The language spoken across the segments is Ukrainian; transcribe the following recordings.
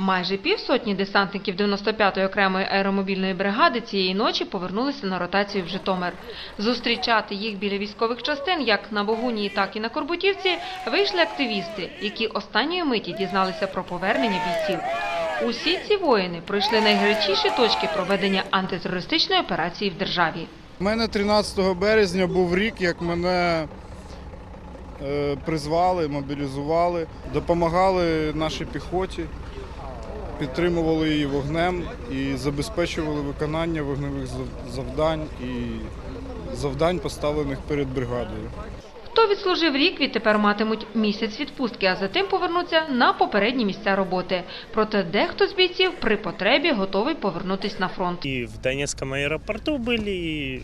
Майже півсотні десантників 95-ї окремої аеромобільної бригади цієї ночі повернулися на ротацію в Житомир. Зустрічати їх біля військових частин, як на Богунії, так і на Корбутівці, вийшли активісти, які останньої миті дізналися про повернення бійців. Усі ці воїни пройшли найгарячіші точки проведення антитерористичної операції в державі. У мене 13 березня був рік, як мене е, призвали, мобілізували, допомагали нашій піхоті, підтримували її вогнем і забезпечували виконання вогневих зав- завдань і завдань, поставлених перед бригадою. Хто відслужив рік, відтепер матимуть місяць відпустки, а затим повернуться на попередні місця роботи. Проте дехто з бійців при потребі готовий повернутися на фронт. И в Донецком аэропорту были, и,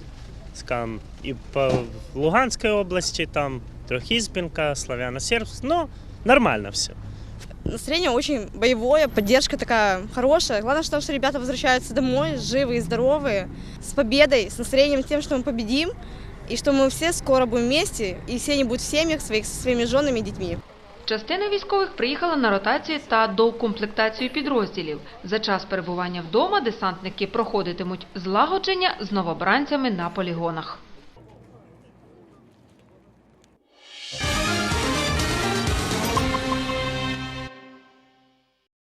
скажем, и по Луганской области, там Трехизбинка, Славяно-Сербск, но нормально все. Настроение очень боевое, поддержка такая хорошая. Главное, что, что ребята возвращаются домой живые и здоровые, с победой, с настроением тем, что мы победим, и что мы все скоро будем вместе, и все они будут в семьях своих, со своими женами и детьми. Частина військових приїхала на ротацію та доукомплектацію підрозділів. За час перебування вдома десантники проходитимуть злагодження з новобранцями на полігонах.